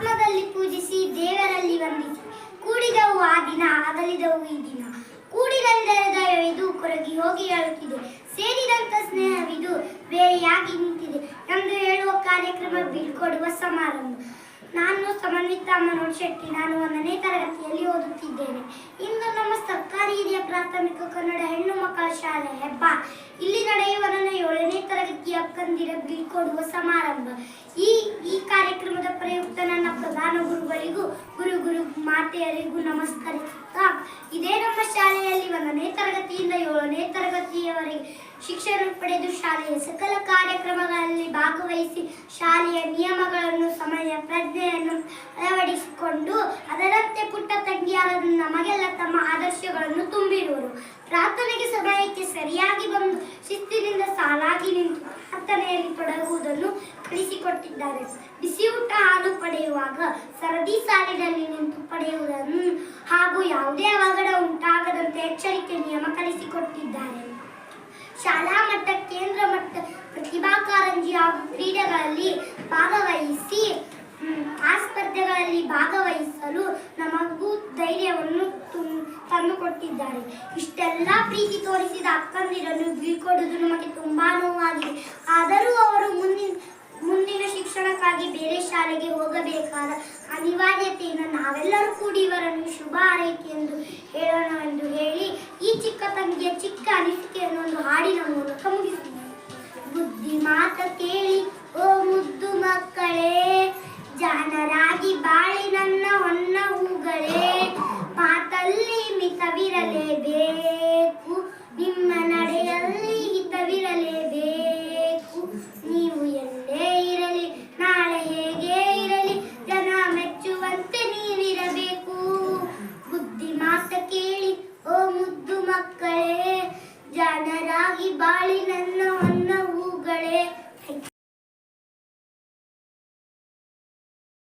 ಆತ್ಮದಲ್ಲಿ ಪೂಜಿಸಿ ದೇವರಲ್ಲಿ ವಂದಿಸಿ. ಕೂಡಿದವು ಆ ದಿನ, ಅಗಲಿದವು ಈ ದಿನ. ಕೂಡಿದಂದರದ ಇದು ಕೊರಗಿ ಹೋಗಿ ಹೇಳುತ್ತಿದೆ ಸೇರಿದಂತ ಸ್ನೇಹವಿದು ಬೇರೆಯಾಗಿ ನಿಂತಿದೆ. ನಮ್ದು ಹೇಳುವ ಕಾರ್ಯಕ್ರಮ ಬೀಳ್ಕೊಡುವ ಸಮಾರಂಭ. ನಾನು ಸಮನ್ವಿತ ಮನೋಜ್ ಶೆಟ್ಟಿ. ನಾನು ಒಂದನೇ ತರಗತಿಯಲ್ಲಿ ಓದುತ್ತಿದ್ದೇನೆ. ಇಂದು ನಮ್ಮ ಸರ್ಕಾರಿ ಹಿರಿಯ ಪ್ರಾಥಮಿಕ ಕನ್ನಡ ಹೆಣ್ಣು ಮಕ್ಕಳ ಶಾಲೆ ಹೆಬ್ಬ ಇಲ್ಲಿ ನಡೆಯುವ ನನ್ನ ಏಳನೇ ತರಗತಿಯ ಅಕ್ಕಂದಿರ ಬೀಳ್ಕೊಡುವ ಸಮಾರಂಭ. ಮಾತೆಯರಿಗೂ ನಮಸ್ಕರಿಸುತ್ತಾ ಇದೇ ನಮ್ಮ ಶಾಲೆಯಲ್ಲಿ ಒಂದನೇ ತರಗತಿಯಿಂದ ಏಳನೇ ತರಗತಿಯವರೆಗೆ ಶಿಕ್ಷಣ ಪಡೆದು ಶಾಲೆಯ ಸಕಲ ಕಾರ್ಯಕ್ರಮಗಳಲ್ಲಿ ಭಾಗವಹಿಸಿ ಶಾಲೆಯ ನಿಯಮಗಳನ್ನು, ಸಮಯ, ಪ್ರಜ್ಞೆಯನ್ನು ಅಳವಡಿಸಿಕೊಂಡು ಅದರಂತೆ ಪುಟ್ಟ ತಂಗಿಯಾದ ನಮಗೆಲ್ಲ ತಮ್ಮ ಆದರ್ಶಗಳನ್ನು ತುಂಬಿರುವರು. ಪ್ರಾರ್ಥನೆಗೆ ಸಮಯಕ್ಕೆ ಸರಿಯಾಗಿ ಬಂದು ಶಿಸ್ತಿನಿಂದ ಸಾಲಾಗಿ ನಿಂತು ಪ್ರಾರ್ಥನೆಯಲ್ಲಿ ತೊಡಗುವುದನ್ನು ಕಲಿಸಿಕೊಟ್ಟಿದ್ದಾರೆ ಬಿಸಿಯೂಟ ಹಾಲು ಪಡೆಯುವಾಗ ಸರದಿ ಸಾಲಿನಲ್ಲಿ ನಿಂತು ಪಡೆಯುವುದನ್ನು ಹಾಗೂ ಯಾವುದೇ ಅವಘಡ ಉಂಟಾಗದಂತೆ ಎಚ್ಚರಿಕೆ ನಿಯಮ ಕಲಿಸಿಕೊಟ್ಟಿದ್ದಾರೆ. ಶಾಲಾ ಮಟ್ಟ, ಕೇಂದ್ರ ಮಟ್ಟ ಪ್ರತಿಭಾ ಕಾರಂಜಿ ಹಾಗೂ ಕ್ರೀಡೆಗಳಲ್ಲಿ ಭಾಗವಹಿಸಿ ಆ ಸ್ಪರ್ಧೆಗಳಲ್ಲಿ ಭಾಗವಹಿಸಲು ನಮಗೂ ಧೈರ್ಯವನ್ನು ತಂದುಕೊಟ್ಟಿದ್ದಾರೆ. ಇಷ್ಟೆಲ್ಲ ಪ್ರೀತಿ ತೋರಿಸಿದ ಅಕ್ಕಂದಿರನ್ನು ಬೀಳ್ಕೊಡುವುದು ನಮಗೆ ತುಂಬಾ ನೋವಾಗಿದೆ. ಆದರೂ ಅವರು ಮುಂದಿನ ಮುಂದಿನ ಶಿಕ್ಷಣಕ್ಕಾಗಿ ಬೇರೆ ಶಾಲೆಗೆ ಹೋಗಬೇಕಾದ ಅನಿವಾರ್ಯತೆಯನ್ನು ನಾವೆಲ್ಲರೂ ಕೂಡಿ ಇವರನ್ನು ಶುಭ ಹಾರೈಕೆ ಎಂದು ಹೇಳೋಣ ಎಂದು ಹೇಳಿ ಈ ಚಿಕ್ಕ ತಂಗಿಯ ಚಿಕ್ಕ ಅನಿಸಿಕೆಯನ್ನು ಒಂದು ಹಾಡಿನ ಮೂಲಕ ಮುಗಿಸಿದೆ ಬುದ್ಧಿ ಮಾತ ಕೇಳಿ, ಓ ಮುದ್ದು ಮಕ್ಕಳೇ, ಜಾನರಾಗಿ ಬಾಳಿ ನನ್ನ ಹೊನ್ನ ಹೂಗಳೇ ಮಾತಲ್ಲಿ ಜನರಾಗಿ ಬಾಳಿ ನನ್ನ